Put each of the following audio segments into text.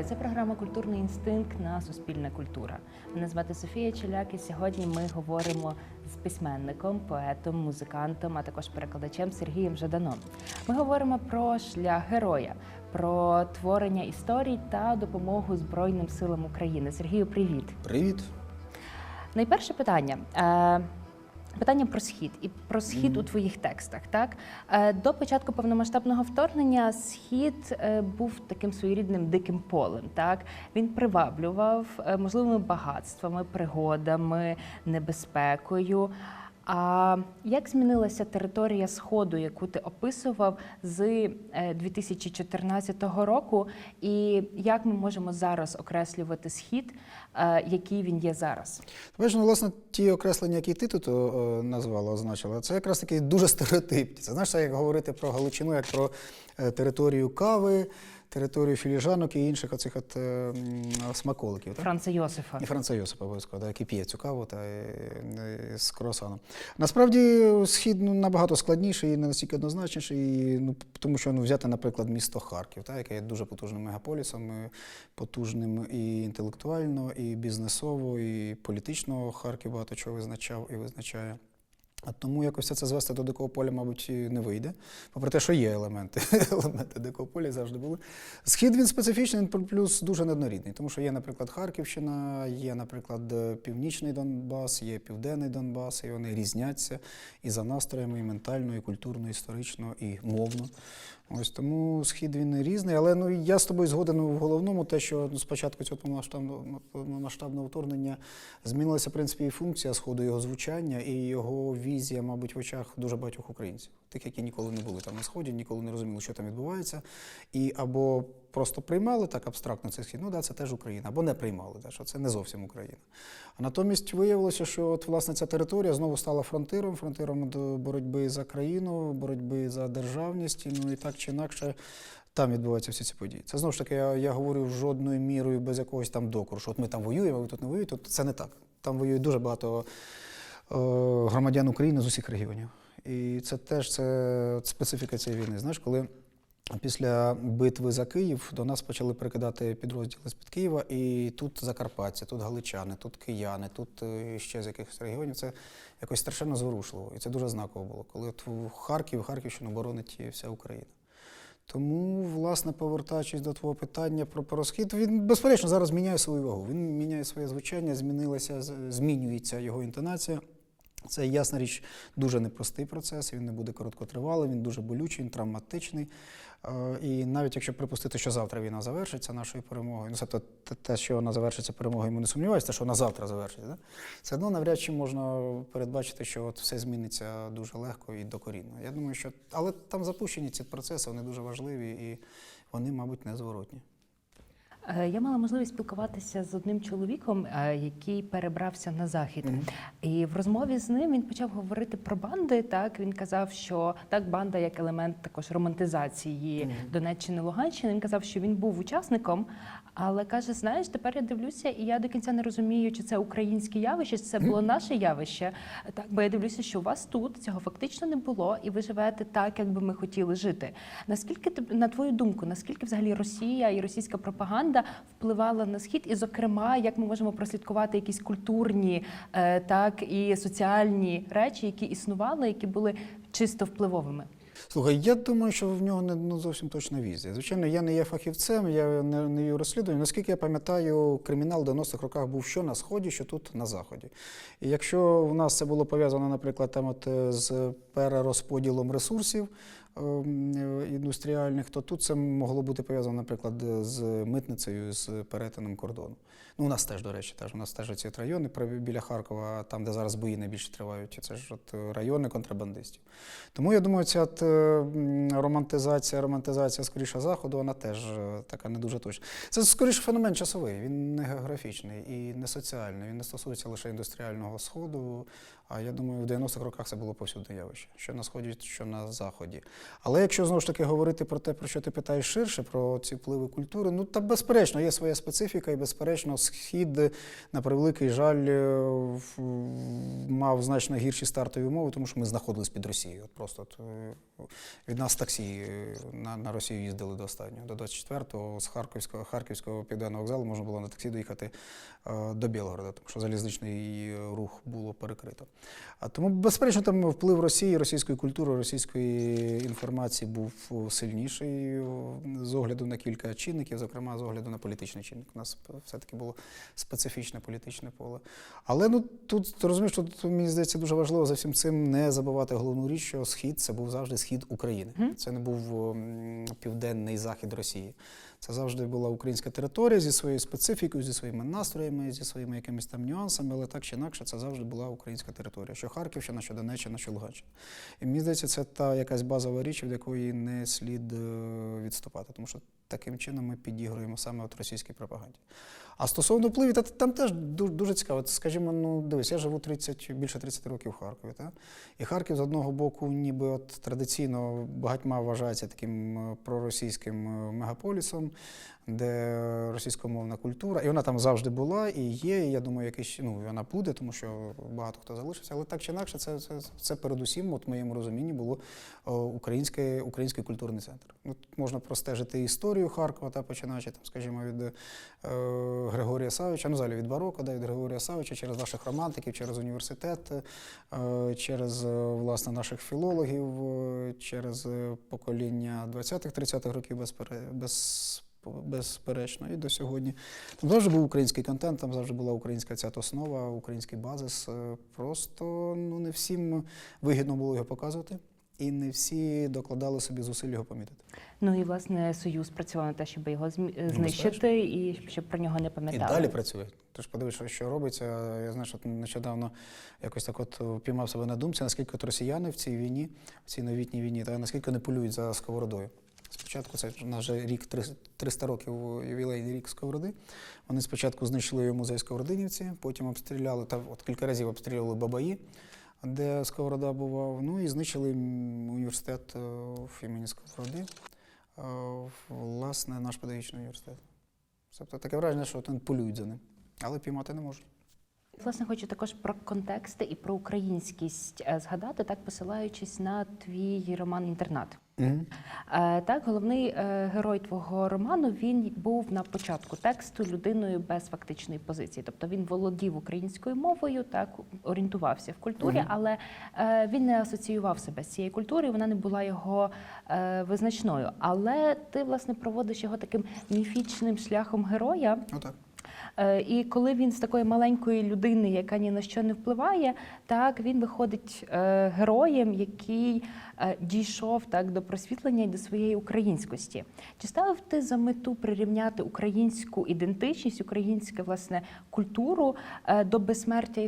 Вітаю, це програма Культурний інстинкт на Суспільна культура. Мене звати Софія Челяк, і сьогодні ми говоримо з письменником, поетом, музикантом, а також перекладачем Сергієм Жаданом. Ми говоримо про шлях героя, про творення історій та допомогу Збройним силам України. Сергію, привіт! Привіт. Найперше питання. Питання про схід і про схід у твоїх текстах. Так Е, до початку повномасштабного вторгнення схід е, був таким своєрідним диким полем. Так він приваблював е, можливими багатствами, пригодами, небезпекою. А як змінилася територія сходу, яку ти описував з е, 2014 року, і як ми можемо зараз окреслювати схід, е, який він є зараз? Бачиш, ну, власне, ті окреслення, які ти тут назвала, означила, це якраз таки дуже стереотипні. Це знаєш, як говорити про Галичину, як про е, територію кави, територію філіжанок і інших оцих от, е, смаколиків. Так? Франца Йосифа. І Франца Йосипа обов'язково, який п'є цю каву та е, е, з круасаном. Насправді схід ну, набагато складніший і не настільки однозначніший, і, ну, тому що ну, взяти, наприклад, місто Харків, та, яке є дуже потужним мегаполісом, е, потужним і інтелектуально, і бізнесово, і політично Харків багато чого визначав і визначає. А тому якось все це звести до дикого поля, мабуть, не вийде. Попри те, що є елементи, елементи дикого поля завжди були. Схід він специфічний, плюс дуже неоднорідний, тому що є, наприклад, Харківщина, є, наприклад, Північний Донбас, є Південний Донбас, і вони різняться і за настроями, і ментально, і культурно, і історично, і мовно. Ось тому схід він різний, але ну я з тобою згоден в головному, те, що ну, спочатку цього повномасштабного вторгнення змінилася в принципі і функція сходу, його звучання і його візія, мабуть, в очах дуже багатьох українців, тих, які ніколи не були там на сході, ніколи не розуміли, що там відбувається, і або просто приймали так абстрактно цей схід, ну да, це теж Україна, або не приймали, да, що це не зовсім Україна. А натомість виявилося, що от власне ця територія знову стала фронтиром, фронтиром до боротьби за країну, боротьби за державність, ну і так чи інакше. Там відбуваються всі ці події. Це знову ж таки, я, я говорю жодною мірою без якогось там докору, що от ми там воюємо, а ви тут не воюєте. Це не так. Там воює дуже багато громадян України з усіх регіонів. І це теж це специфіка цієї війни. Знаєш, коли після битви за Київ до нас почали прикидати підрозділи з-під Києва, і тут Закарпаття, тут галичани, тут кияни, тут е, ще з якихось регіонів. Це якось страшенно зворушливо. І це дуже знаково було, коли от Харків, Харківщину боронить вся Україна. Тому, власне, повертаючись до твого питання про, про розхід, він безперечно зараз міняє свою вагу. Він міняє своє звучання, змінилася, змінюється його інтонація. Це ясна річ, дуже непростий процес. Він не буде короткотривалий, він дуже болючий, він травматичний. Е, І навіть якщо припустити, що завтра війна завершиться нашою перемогою, ну це то- те- те, що вона завершиться перемогою, ми не сумніваємося, що вона завтра завершиться, да? все одно навряд чи можна передбачити, що от все зміниться дуже легко і докорінно. Я думаю, що але там запущені ці процеси, вони дуже важливі і вони, мабуть, незворотні. Е, Я мала можливість спілкуватися з одним чоловіком, е, який перебрався на захід, і в розмові з ним він почав говорити про банди. Так він казав, що так банда як елемент також романтизації Донеччини Луганщини. Він казав, що він був учасником, але каже: знаєш, тепер я дивлюся, і я до кінця не розумію, чи це українське явище, чи це було наше явище. Так, бо я дивлюся, що у вас тут цього фактично не було, і ви живете так, як би ми хотіли жити. Наскільки на твою думку, наскільки взагалі Росія і російська пропаганда впливала на схід, і, зокрема, як ми можемо прослідкувати якісь культурні е, так і соціальні речі, які існували, які були чисто впливовими? Слухай, я думаю, що в нього не ну, зовсім точна візія. Звичайно, я не є фахівцем, я не, не є розслідуванням. Наскільки я пам'ятаю, кримінал в 90-х роках був що на сході, що тут на заході. І якщо в нас це було пов'язано, наприклад, там от е, з перерозподілом ресурсів індустріальних, то тут це могло бути пов'язано, наприклад, з митницею, з перетином кордону. Ну, у нас теж, до речі, теж у нас теж ці райони біля Харкова, там, де зараз бої найбільше тривають, це ж от райони контрабандистів. Тому я думаю, ця от, е, романтизація, романтизація скоріше заходу, вона теж е, така не дуже точна. Це скоріше феномен часовий, він не географічний і не соціальний. Він не стосується лише індустріального сходу, А я думаю, в 90-х роках це було повсюдне явище, що на сході, що на заході. Але якщо знову ж таки говорити про те, про що ти питаєш ширше, про ці впливи культури, ну та безперечно, є своя специфіка, і безперечно, схід, на превеликий жаль, е, мав значно гірші стартові умови, тому що ми знаходились під Росією. От просто от, е, від нас таксі е, на, на Росію їздили до останнього. До 24-го з Харківського, Харківського південного вокзалу можна було на таксі доїхати до Білгорода, тому що залізничний рух було перекрито. А тому, безперечно, там вплив Росії, російської культури, російської інформації був сильніший з огляду на кілька чинників, зокрема з огляду на політичний чинник. У нас все-таки було специфічне політичне поле. Але ну тут розумієш, що тут, мені здається дуже важливо за всім цим не забувати головну річ, що схід це був завжди схід України. Це не був південний захід Росії. Це завжди була українська територія зі своєю специфікою, зі своїми настроями, зі своїми якимись там нюансами, але так чи інакше, це завжди була українська територія, що Харківщина, що Донеччина, що Луганщина. І мені здається, це та якась базова річ, від якої не слід е, відступати, тому що таким чином ми підігруємо саме от російській пропаганді. А стосовно впливів, та там теж дуже, дуже цікаво. Скажімо, ну дивись, я живу 30, більше 30 років в Харкові. Та? І Харків з одного боку, ніби от традиційно багатьма вважається таким е, проросійським е, мегаполісом, де російськомовна культура, і вона там завжди була і є. І я думаю, якийсь ну вона буде, тому що багато хто залишився. Але так чи інакше, це, це, це передусім, от в моєму розумінні, було о, українське, український культурний центр. От можна простежити історію Харкова, та починаючи там, скажімо, від е, Григорія Савича, ну взагалі від бароко, да, від Григорія Савича, через наших романтиків, через університет, е, через е, власне наших філологів, е, через е, покоління 20-30-х років безпере- без, безперечно, і до сьогодні. Там завжди був український контент, там завжди була українська ця основа, український базис. Просто ну, не всім вигідно було його показувати. І не всі докладали собі зусиль його помітити. Ну і власне союз працював на те, щоб його змі- знищити і щоб про нього не І пам'ятали. далі працює. Ти ж подивишся, що робиться. Я знаю, що нещодавно якось так от піймав себе на думці, наскільки от росіяни в цій війні, в цій новітній війні, та наскільки не полюють за сковородою. Спочатку це вже рік 300 років ювілейний рік сковороди. Вони спочатку знищили музей Сковородинівці, потім обстріляли та от кілька разів обстрілювали Бабаї, де Сковорода бував. Ну і знищили університет е, імені Сковороди, е, власне, наш педагогічний університет. Тобто таке враження, що от полюють за ним, але піймати не можуть. Власне, хочу також про контексти і про українськість е, згадати, так посилаючись на твій роман Інтернат. Е, Так, головний е, герой твого роману він був на початку тексту людиною без фактичної позиції. Тобто він володів українською мовою, так орієнтувався в культурі, але він не асоціював себе з цією культурою, вона не була його визначною. Але ти власне проводиш його таким міфічним шляхом героя. Е, І коли він з такої маленької людини, яка ні на що не впливає, так він виходить е, героєм, який е, дійшов так до просвітлення і до своєї українськості. Чи ставив ти за мету прирівняти українську ідентичність, українську власне культуру е, до безсмертя і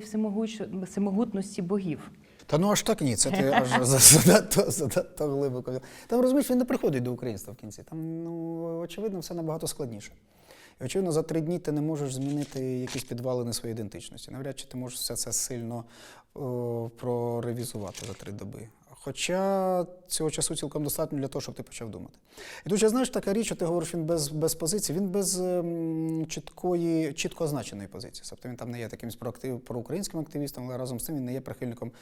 всемогутності богів? Та ну аж так ні, це ти аж за- занадто глибоко. Там розумієш, він не приходить до українства в кінці. Там, ну, очевидно, все набагато складніше. Очевидно, за три дні ти не можеш змінити якісь підвалини своєї ідентичності. Навряд чи ти можеш все це сильно о, проревізувати за три доби. Хоча цього часу цілком достатньо для того, щоб ти почав думати. І тут, знаєш, така річ, що ти говориш, він без, без позиції, він без ем, чіткої, чітко означеної позиції. Тобто він там не є таким проактив, проукраїнським активістом, але разом з тим він не є прихильником, е,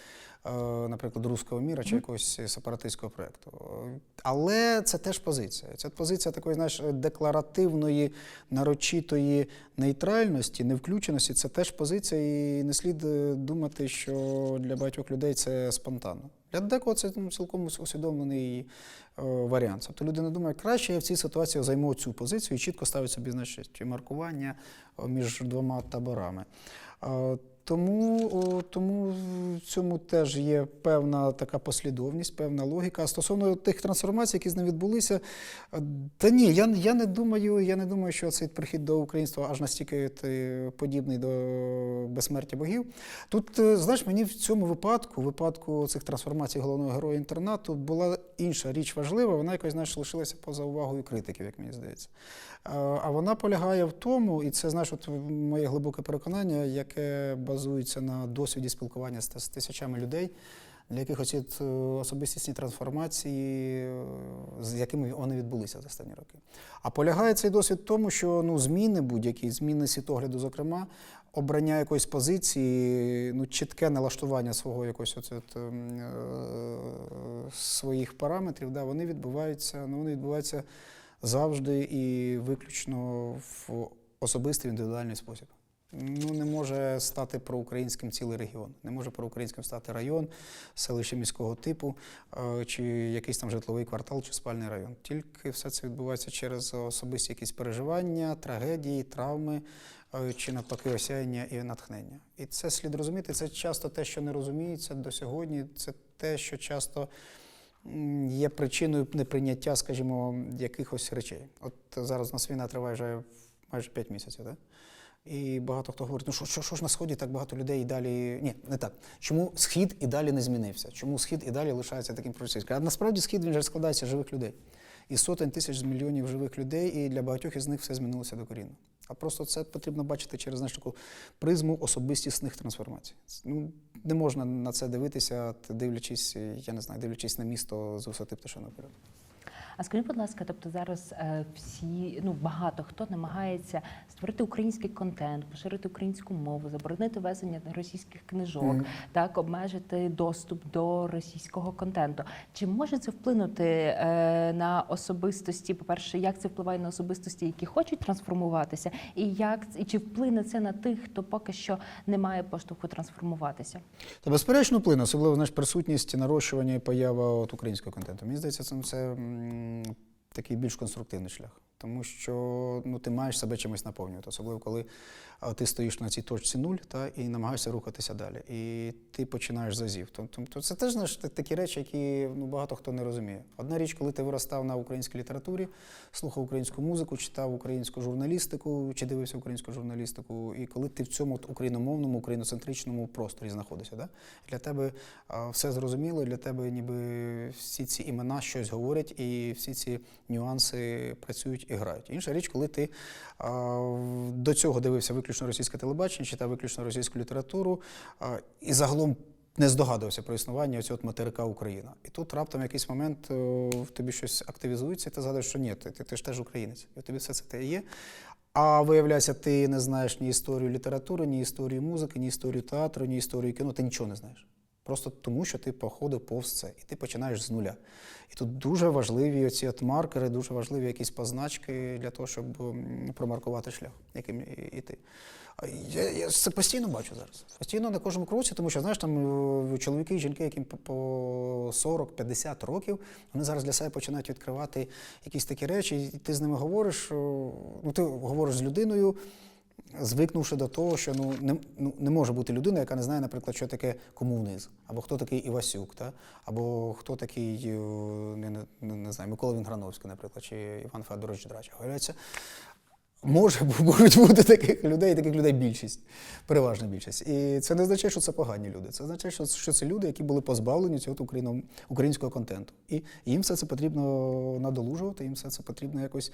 наприклад, руського міра чи якогось сепаратистського проєкту. Е, Але це теж позиція. Це позиція такої, знаєш, декларативної, нарочитої нейтральності, невключеності. Це теж позиція, і не слід е, думати, що для багатьох людей це спонтанно. Для декого це ну, цілком усвідомлений е, варіант. Тобто людина думає, краще я в цій ситуації займу цю позицію і чітко ставить собі значить, маркування е, між двома таборами. Е, Тому, тому в цьому теж є певна така послідовність, певна логіка. Стосовно тих трансформацій, які з ним відбулися, е, та ні, я, я не думаю, я не думаю, що цей прихід до українства аж настільки ти, подібний до безсмертя богів. Тут, е, знаєш, мені в цьому випадку, випадку цих трансформацій головного героя інтернату, була інша річ важлива, вона якось знаєш, лишилася поза увагою критиків, як мені здається. А вона полягає в тому, і це знаєш, от моє глибоке переконання, яке базується на досвіді спілкування з, тисячами людей, для яких оці е, особистісні трансформації, е, з якими вони відбулися за останні роки. А полягає цей досвід в тому, що ну, зміни будь-які, зміни світогляду, зокрема, обрання якоїсь позиції, ну, чітке налаштування свого якось оце, от, ем, е, своїх параметрів, да, вони відбуваються, ну, вони відбуваються завжди і виключно в особистий індивідуальний спосіб. Ну, не може стати проукраїнським цілий регіон, не може проукраїнським стати район, селище міського типу, е, чи якийсь там житловий квартал, чи спальний район. Тільки все це відбувається через особисті якісь переживання, трагедії, травми, чи навпаки осяяння і натхнення. І це слід розуміти. Це часто те, що не розуміється до сьогодні. Це те, що часто є причиною неприйняття, скажімо, якихось речей. От зараз у нас війна триває вже майже 5 місяців, так? І багато хто говорить, ну що, що, що ж на сході так багато людей і далі. Ні, не так. Чому схід і далі не змінився? Чому схід і далі лишається таким проросійським? А насправді схід він же складається з живих людей. І сотень тисяч мільйонів живих людей, і для багатьох із них все змінилося докорінно. А просто це потрібно бачити через знаєш, таку призму особистісних трансформацій. Ну, не можна на це дивитися, дивлячись, я не знаю, дивлячись на місто з висоти пташиного польоту. А скажіть, будь ласка, тобто зараз е, всі, ну багато хто намагається створити український контент, поширити українську мову, заборонити везення російських книжок, Мгм. так обмежити доступ до російського контенту. Чи може це вплинути е, на особистості? По перше, як це впливає на особистості, які хочуть трансформуватися, і як і чи вплине це на тих, хто поки що не має поштовху трансформуватися? Та безперечно вплине, особливо знаєш, присутність, нарощування і поява от українського контенту. Мені здається, це, це такий більш конструктивний шлях. Тому що ну, ти маєш себе чимось наповнювати, особливо коли ти стоїш на цій точці нуль та, і намагаєшся рухатися далі. І ти починаєш з азів. Тобто це теж знаєш, такі речі, які ну, багато хто не розуміє. Одна річ, коли ти виростав на українській літературі, слухав українську музику, читав українську журналістику чи дивився українську журналістику, і коли ти в цьому от україномовному, україноцентричному просторі знаходишся, да? для тебе все зрозуміло, для тебе ніби всі ці імена щось говорять, і всі ці нюанси працюють і грають. Інша річ, коли ти а, до цього дивився виключно російське телебачення, читав виключно російську літературу а, і загалом. Не здогадувався про існування цього материка Україна. І тут раптом якийсь момент в тобі щось активізується, і ти згадуєш, що ні, ти, ти, ти ж теж українець, і тобі все це є. А виявляється, ти не знаєш ні історію літератури, ні історію музики, ні історію театру, ні історію кіно, ти нічого не знаєш. Просто тому, що ти походив повз це, і ти починаєш з нуля. І тут дуже важливі ці от маркери, дуже важливі якісь позначки для того, щоб промаркувати шлях, яким іти. Я, я це постійно бачу зараз. Постійно на кожному кроці, тому що знаєш, там е, чоловіки і жінки, яким по- по 40-50 років, вони зараз для себе починають відкривати якісь такі речі, і ти з ними говориш. Ну, ти говориш з людиною, звикнувши до того, що ну не, ну, не може бути людина, яка не знає, наприклад, що таке комунізм, або хто такий Івасюк, та? або хто такий, е, не, не, не, знаю, Микола Вінграновський, наприклад, чи Іван Федорович Драч. Виявляється, Може, можуть бути таких людей, таких людей більшість, переважна більшість. І це не означає, що це погані люди. Це означає, що, це люди, які були позбавлені цього українського контенту. І їм все це потрібно надолужувати, їм все це потрібно якось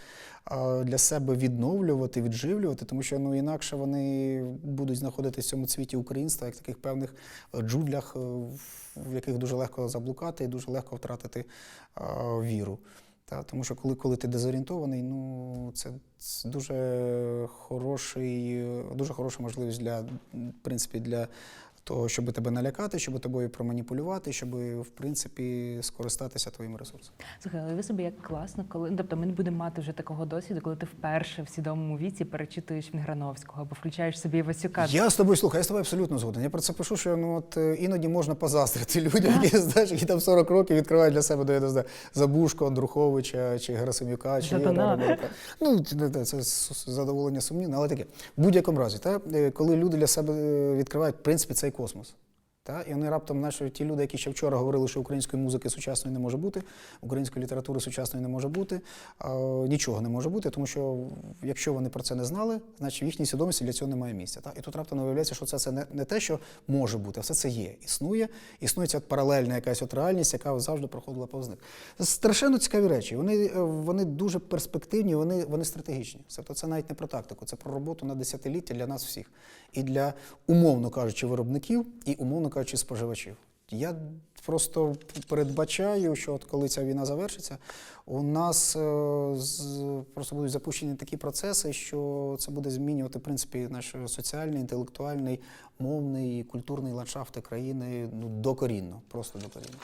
для себе відновлювати, відживлювати, тому що ну, інакше вони будуть знаходитися в цьому цвіті українства, як таких певних е, джудлях, е, в яких дуже легко заблукати і дуже легко втратити віру. Та, тому що коли, коли ти дезорієнтований, ну це, це дуже хороший, дуже хороша можливість для, в принципі, для того, щоб тебе налякати, щоб тобою проманіпулювати, щоб, в принципі, скористатися твоїми ресурсами. Слухай, але ви собі як класно, коли ну, тобто ми не будемо мати вже такого досвіду, коли ти вперше в свідомому віці перечитуєш Вінграновського або включаєш собі Васюка. Я з тобою слухай, я з тобою абсолютно згоден. Я про це пишу, що ну от е, іноді можна позаздрити людям, які знаєш, які там 40 років відкривають для себе до знаю, Забушко, Андруховича чи Герасимюка, чи. Ну це- задоволення сумнівне, але таке. В будь-якому разі, та, е, коли люди для себе е, відкривають в принципі цей космос. Та? І вони раптом, наші ті люди, які ще вчора говорили, що української музики сучасної не може бути, української літератури сучасної не може бути, а, нічого не може бути, тому що якщо вони про це не знали, значить в їхній свідомості для цього немає місця. Та? І тут раптом виявляється, що це, це не, не те, що може бути, а все це є. Існує, існує ця паралельна якась от реальність, яка завжди проходила повз них. Це страшенно цікаві речі. Вони, е, вони дуже перспективні, вони, вони стратегічні. Тобто це навіть не про тактику, це про роботу на десятиліття для нас всіх. І для, умовно кажучи, виробників, і умовно кажучи, споживачів. Я просто передбачаю, що от коли ця війна завершиться, у нас е, просто будуть запущені такі процеси, що це буде змінювати в принципі наш соціальний, інтелектуальний, мовний, і культурний ландшафт країни ну докорінно, просто докорінно.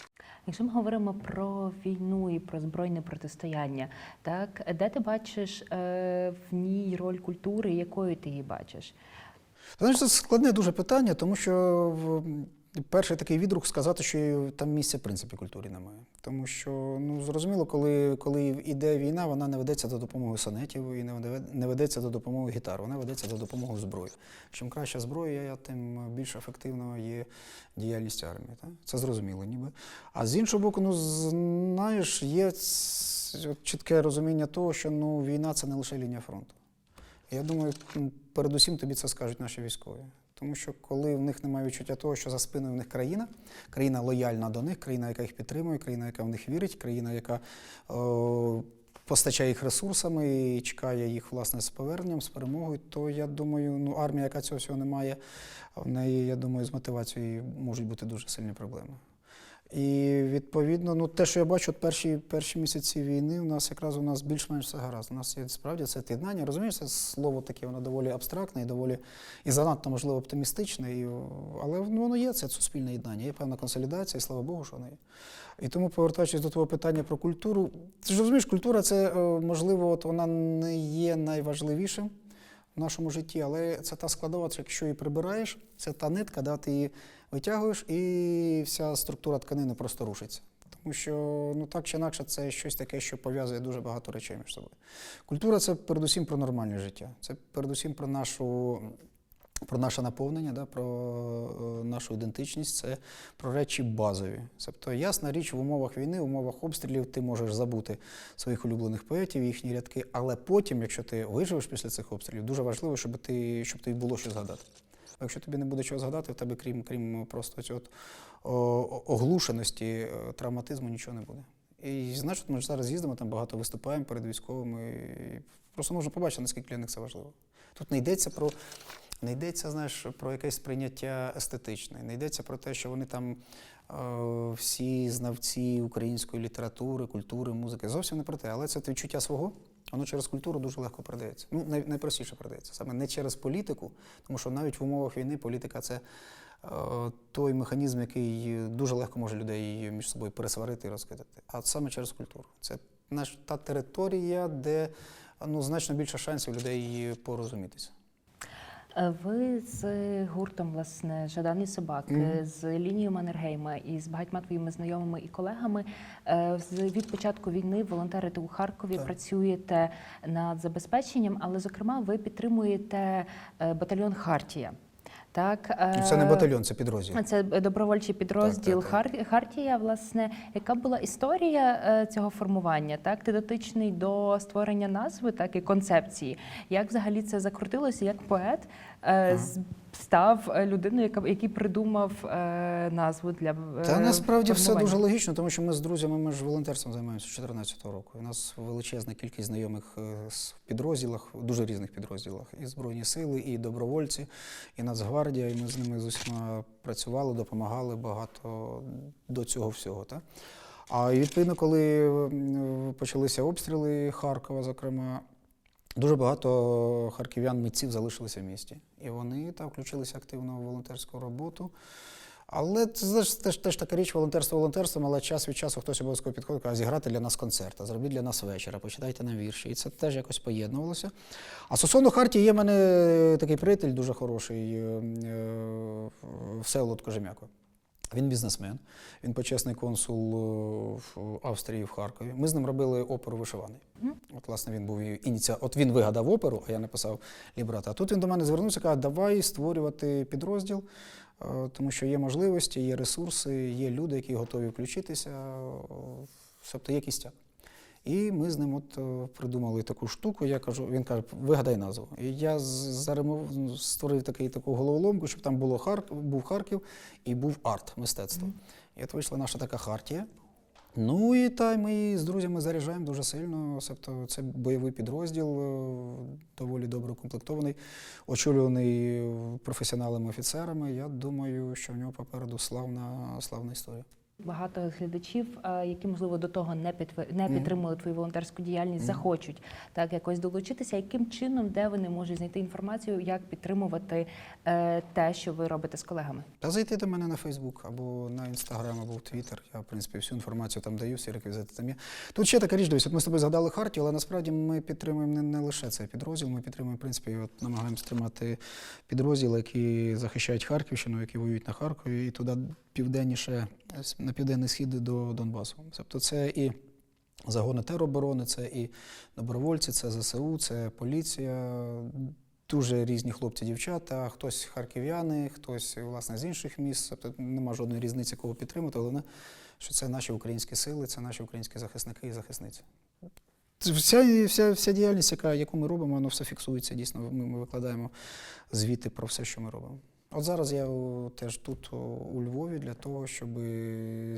Якщо ми говоримо про війну і про збройне протистояння, так де ти бачиш е, в ній роль культури, якою ти її бачиш? Знаєш, це складне дуже питання, тому що в- перший такий відрух сказати, що там місця в принципі культурі немає. Тому що ну зрозуміло, коли, коли йде війна, вона не ведеться до допомоги сонетів і не ведеться до допомоги гітар, вона ведеться до допомоги зброї. Чим краща зброя, тим більш ефективною є діяльність армії. Так? Це зрозуміло, ніби. А з іншого боку, ну знаєш, є чітке розуміння того, що ну війна це не лише лінія фронту. Я думаю, передусім тобі це скажуть наші військові. Тому що коли в них немає відчуття того, що за спиною в них країна, країна лояльна до них, країна, яка їх підтримує, країна, яка в них вірить, країна, яка о, постачає їх ресурсами і чекає їх власне з поверненням, з перемогою, то я думаю, ну армія, яка цього всього не має, в неї, я думаю, з мотивацією можуть бути дуже сильні проблеми. І відповідно, ну те, що я бачу, от перші, перші місяці війни, у нас якраз у нас більш-менш все гаразд. У нас є справді це єднання. Розумієш, це слово таке, воно доволі абстрактне і доволі і занадто, можливо, оптимістичне. І, але ну, воно є, це суспільне єднання, є певна консолідація, і слава Богу, що воно є. І тому, повертаючись до твого питання про культуру, ти ж розумієш, культура це е, можливо, от вона не є найважливішим в нашому житті, але це та складова, це якщо її прибираєш, це та нитка, да, ти її витягуєш, і вся структура тканини просто рушиться. Тому що ну так чи інакше це щось таке, що пов'язує дуже багато речей між собою. Культура це передусім про нормальне життя, це передусім про нашу. Про наше наповнення, да, про е, нашу ідентичність, це про речі базові. Тобто, ясна річ, в умовах війни, в умовах обстрілів ти можеш забути своїх улюблених поетів, їхні рядки, але потім, якщо ти виживеш після цих обстрілів, дуже важливо, щоб ти щоб тобі було що згадати. А якщо тобі не буде чого згадати, в тебе, крім, крім просто цього оглушеності, е, травматизму, нічого не буде. І значить, ми ж зараз їздимо, там багато виступаємо перед військовими. І просто можна побачити, наскільки для них це важливо. Тут не йдеться про. Не йдеться, знаєш, про якесь сприйняття естетичне, не йдеться про те, що вони там е, всі знавці української літератури, культури, музики. Зовсім не про те, але це відчуття свого, воно через культуру дуже легко передається. Ну, най, найпростіше передається. Саме не через політику, тому що навіть в умовах війни політика це е, той механізм, який дуже легко може людей між собою пересварити і розкидати. А саме через культуру. Це наш, та територія, де ну, значно більше шансів людей порозумітися. Е, Ви з гуртом, власне, Жадані собаки, Мгм. з лінією Маннергейма і з багатьма твоїми знайомими і колегами е, від початку війни волонтерите у Харкові, Так. працюєте над забезпеченням, але зокрема ви підтримуєте батальйон Хартія. Так, Це не е, батальйон, це підрозділ. Це добровольчий підрозділ Так, так, так. Хартія. Власне, яка була історія е, цього формування? Так, ти дотичний до створення назви, так і концепції. Як взагалі це закрутилося? Як поет е, з- став е, людиною, яка який придумав е, назву для е, Та насправді все дуже логічно, тому що ми з друзями ми ж волонтерством займаємося з 2014 року. У нас величезна кількість знайомих е, з підрозділах, в дуже різних підрозділах. І Збройні сили, і добровольці, і Нацгвардія. І ми з ними з усіма працювали, допомагали багато до цього всього. Та? А відповідно, коли почалися обстріли Харкова, зокрема. Дуже багато харків'ян митців залишилися в місті, і вони там включилися активно в волонтерську роботу. Але це знаєш, теж, теж така річ, волонтерство волонтерством, але час від часу хтось обов'язково підходить, каже, зіграти для нас концерт, а зробіть для нас вечір, а почитайте нам вірші. І це теж якось поєднувалося. А стосовно Хартії, є в мене такий приятель дуже хороший, е, е, Всеволод Кожем'яко. Він бізнесмен, він почесний консул е, в Австрії в Харкові. Ми з ним робили оперу вишиваний. От, власне, він був ініціа... От він вигадав оперу, а я написав лібрата. А тут він до мене звернувся і каже, давай створювати підрозділ, е, тому що є можливості, є ресурси, є люди, які готові включитися, е, тобто є кістяк. І ми з ним от е, придумали таку штуку. Я кажу, він каже, вигадай назву. І я з- заримав, ну, створив такий, таку головоломку, щоб там було Харків, був Харків і був арт, мистецтво. І от вийшла наша така хартія. Ну і та ми її з друзями заряджаємо дуже сильно. Тобто це бойовий підрозділ, е, доволі добре укомплектований, очолюваний професіоналами офіцерами. Я думаю, що в нього попереду славна, славна історія. Багато глядачів, е, які можливо до того не підтвер- не підтримували твою волонтерську діяльність, захочуть так якось долучитися. Яким чином, де вони можуть знайти інформацію, як підтримувати е, те, що ви робите з колегами? Та зайти до мене на Фейсбук або на Інстаграм, або в Твіттер. Я, в принципі, всю інформацію там даю, всі реквізити там є. Тут ще така річ, дивись, от ми з тобою згадали Хартію, але насправді ми підтримуємо не, не лише цей підрозділ, ми підтримуємо, в принципі, от намагаємося тримати підрозділи, які захищають Харківщину, які воюють на Харкові, і туди південніше, на південний схід до Донбасу. Тобто це і загони тероборони, це і добровольці, це ЗСУ, це поліція. Дуже різні хлопці, дівчата, хтось харків'яни, хтось власне з інших міст. Тобто нема жодної різниці, кого підтримати. Головне, що це наші українські сили, це наші українські захисники і захисниці. Вся, вся, вся діяльність, яка, яку ми робимо, воно все фіксується. Дійсно, ми, ми викладаємо звіти про все, що ми робимо. От зараз я теж тут у Львові для того, щоб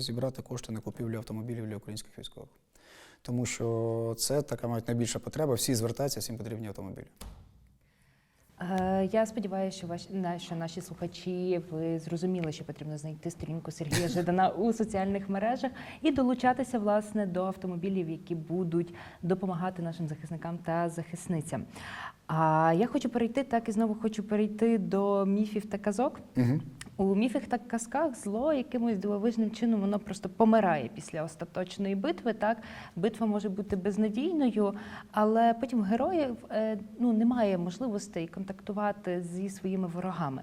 зібрати кошти на купівлю автомобілів для українських військових. Тому що це така мають найбільша потреба. Всі звертаються, всім потрібні автомобілі. Е, Я сподіваюся, що ваші що наші слухачі ви зрозуміли, що потрібно знайти сторінку Сергія Жидана у соціальних мережах і долучатися власне до автомобілів, які будуть допомагати нашим захисникам та захисницям. А я хочу перейти так і знову хочу перейти до міфів та казок. Угу. У міфах та казках зло якимось дивовижним чином воно просто помирає після остаточної битви. Так, битва може бути безнадійною, але потім героїв е, ну немає можливостей контактувати зі своїми ворогами.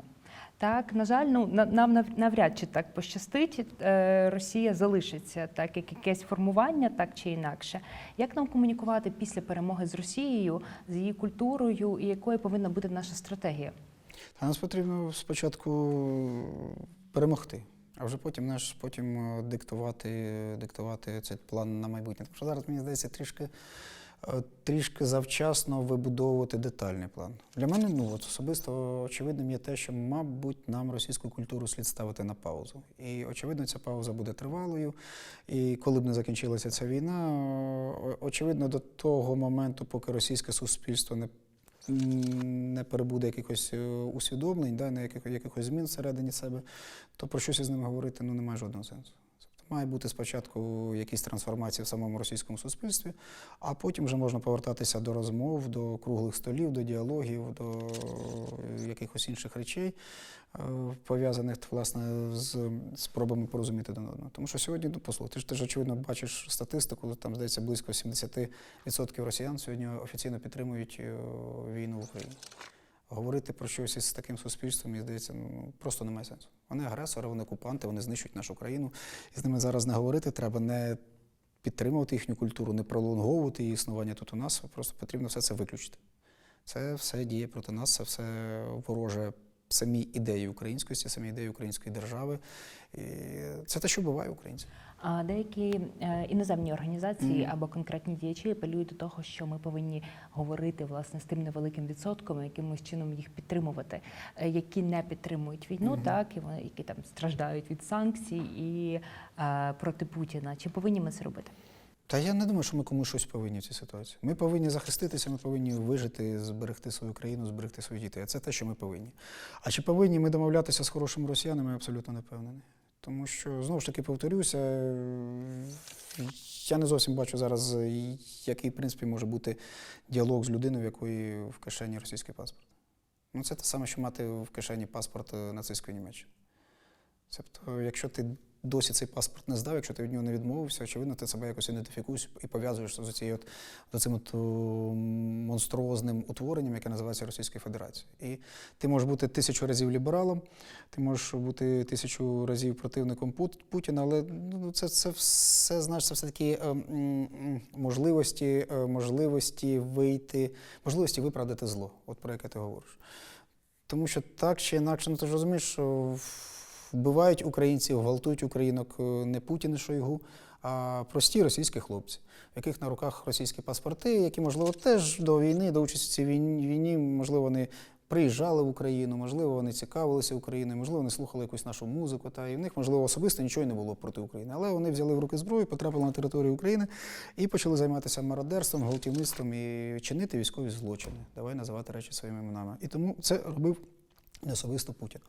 Так, на жаль, ну на- нам нав- навряд чи так пощастить. Е, Росія залишиться так, як якесь формування, так чи інакше. Як нам комунікувати після перемоги з Росією, з її культурою, і якою повинна бути наша стратегія? Та нас потрібно спочатку перемогти, а вже потім наш потім е, диктувати, диктувати цей план на майбутнє. Тому що зараз мені здається трішки. е, Трішки завчасно вибудовувати детальний план. Для мене ну от особисто очевидним є те, що, мабуть, нам російську культуру слід ставити на паузу. І очевидно, ця пауза буде тривалою. І коли б не закінчилася ця війна, очевидно, до того моменту, поки російське суспільство не не перебуде якихось е, усвідомлень, да, не яких, якихось змін всередині себе, то про щось із ними говорити ну, немає жодного сенсу. Має бути спочатку якісь трансформації в самому російському суспільстві, а потім вже можна повертатися до розмов, до круглих столів, до діалогів, до якихось інших речей, е, пов'язаних власне з спробами порозуміти один одного. Тому що сьогодні, ну, послухай, ти ж ти ж очевидно бачиш статистику, там здається близько 70% росіян сьогодні офіційно підтримують е, війну в Україні. Говорити про щось із таким суспільством, мені здається, ну просто немає сенсу. Вони агресори, вони окупанти, вони знищують нашу країну. І з ними зараз не говорити треба, не підтримувати їхню культуру, не пролонговувати її існування тут у нас. Просто потрібно все це виключити. Це все діє проти нас, це все вороже самі ідеї українськості, самі ідеї української держави. І це те, що буває українців. Деякі е, іноземні організації або конкретні діячі апелюють до того, що ми повинні говорити власне з тим невеликим відсотком, якимось чином їх підтримувати, е, які не підтримують війну, так і вони які там страждають від санкцій і е, проти Путіна. Чи повинні ми це робити? Та я не думаю, що ми комусь щось повинні в цій ситуації. Ми повинні захиститися, ми повинні вижити, зберегти свою країну, зберегти своїх дітей. А це те, що ми повинні. А чи повинні ми домовлятися з хорошими росіянами, я абсолютно не впевнений. Тому що, знову ж таки, повторюся, я не зовсім бачу зараз, який, в принципі, може бути діалог з людиною, в якої в кишені російський паспорт. Ну, це те саме, що мати в кишені паспорт е, нацистської Німеччини. Тобто, якщо ти досі цей паспорт не здав, якщо ти від нього не відмовився, очевидно, ти себе якось ідентифікуєш і пов'язуєшся з цією от, цим от, монструозним утворенням, яке називається Російською Федерацією. І ти можеш бути тисячу разів лібералом, ти можеш бути тисячу разів противником Пут- Путіна, але ну, це, це все, знаєш, це все-таки е, м, м, можливості, е, можливості вийти, можливості виправдати зло, от про яке ти говориш. Тому що так чи інакше, ну ти ж розумієш, що вбивають українців, гвалтують українок е, не Путін Шойгу, а прості російські хлопці, в яких на руках російські паспорти, які, можливо, теж до війни, до участі в цій війні, можливо, вони приїжджали в Україну, можливо, вони цікавилися Україною, можливо, вони слухали якусь нашу музику, та і в них, можливо, особисто нічого не було проти України. Але вони взяли в руки зброю, потрапили на територію України і почали займатися мародерством, гвалтівництвом і чинити військові злочини. Давай називати речі своїми іменами. І тому це робив не особисто Путін.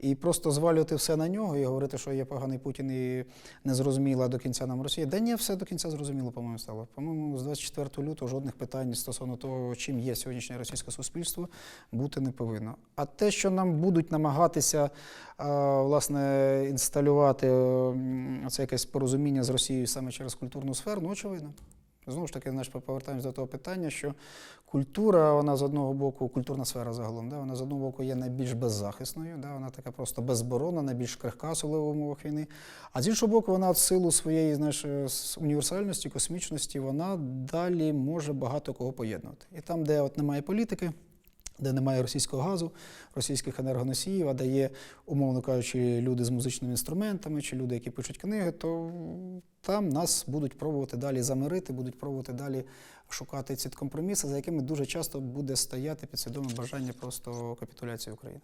І просто звалювати все на нього і говорити, що є поганий Путін і не зрозуміла до кінця нам Росія. Да ні, все до кінця зрозуміло, по-моєму, стало. По-моєму, з 24 лютого жодних питань стосовно того, чим є сьогоднішнє російське суспільство, бути не повинно. А те, що нам будуть намагатися а, власне інсталювати це якесь порозуміння з Росією саме через культурну сферу, ну очевидно. Знову ж таки, знаєш, повертаємось до того питання, що культура, вона з одного боку, культурна сфера загалом, да, вона з одного боку є найбільш беззахисною, да, вона така просто безборонна, найбільш крихка, особливо в умовах війни. А з іншого боку, вона в силу своєї знаєш, е, універсальності, космічності, вона далі може багато кого поєднувати. І там, де от немає політики, де немає російського газу, російських енергоносіїв, а де є, умовно кажучи, люди з музичними інструментами чи люди, які пишуть книги, то там нас будуть пробувати далі замирити, будуть пробувати далі шукати ці компроміси, за якими дуже часто буде стояти підсвідоме бажання просто капітуляції України.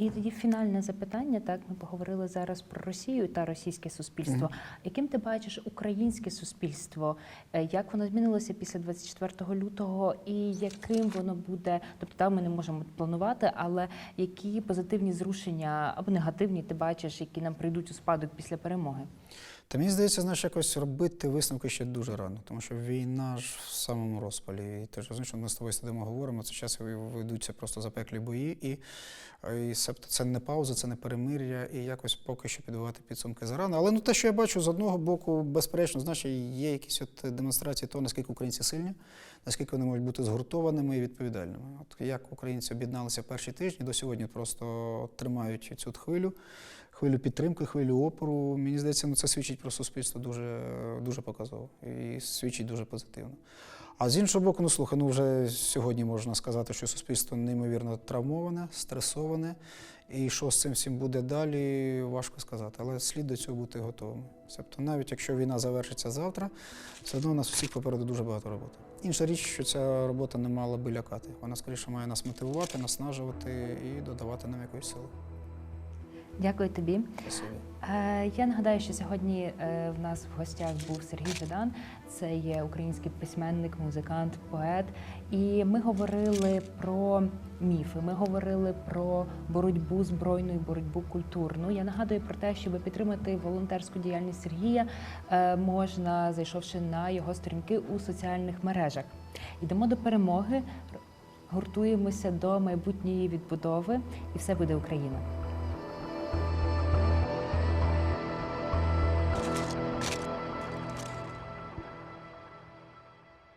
І тоді фінальне запитання. Так, ми поговорили зараз про Росію та російське суспільство. Яким ти бачиш українське суспільство? Е, Як воно змінилося після 24 лютого, і яким воно буде? Тобто, там ми не можемо планувати, але які позитивні зрушення або негативні ти бачиш, які нам прийдуть у спадок після перемоги? Та мені здається, знаєш, якось робити висновки ще дуже рано, тому що війна ж в самому розпалі. І ти ж розумієш, ми з тобою сидимо, говоримо, це час ведуться просто запеклі бої, і, і себто це не пауза, це не перемир'я, і якось поки що підбивати підсумки зарано. Але ну те, що я бачу, з одного боку, безперечно, знаєш, є якісь от демонстрації того, наскільки українці сильні, наскільки вони можуть бути згуртованими і відповідальними. От як українці об'єдналися перші тижні, до сьогодні просто тримають цю хвилю хвилю підтримки, хвилю опору. Мені здається, ну це свідчить про суспільство дуже, дуже показово і свідчить дуже позитивно. А з іншого боку, ну слухай, ну вже сьогодні можна сказати, що суспільство неймовірно травмоване, стресоване, і що з цим всім буде далі, важко сказати. Але слід до цього бути готовим. Тобто, навіть якщо війна завершиться завтра, все одно у нас усіх попереду дуже багато роботи. Інша річ, що ця робота не мала би лякати. Вона скоріше має нас мотивувати, наснажувати і додавати нам якоїсь сили. Дякую тобі. Е, Я нагадаю, що сьогодні е, в нас в гостях був Сергій Жадан. Це є український письменник, музикант, поет. І ми говорили про міфи. Ми говорили про боротьбу збройну і боротьбу культурну. Я нагадую про те, щоб підтримати волонтерську діяльність Сергія, е, можна зайшовши на його сторінки у соціальних мережах. Йдемо до перемоги, гуртуємося до майбутньої відбудови, і все буде Україна.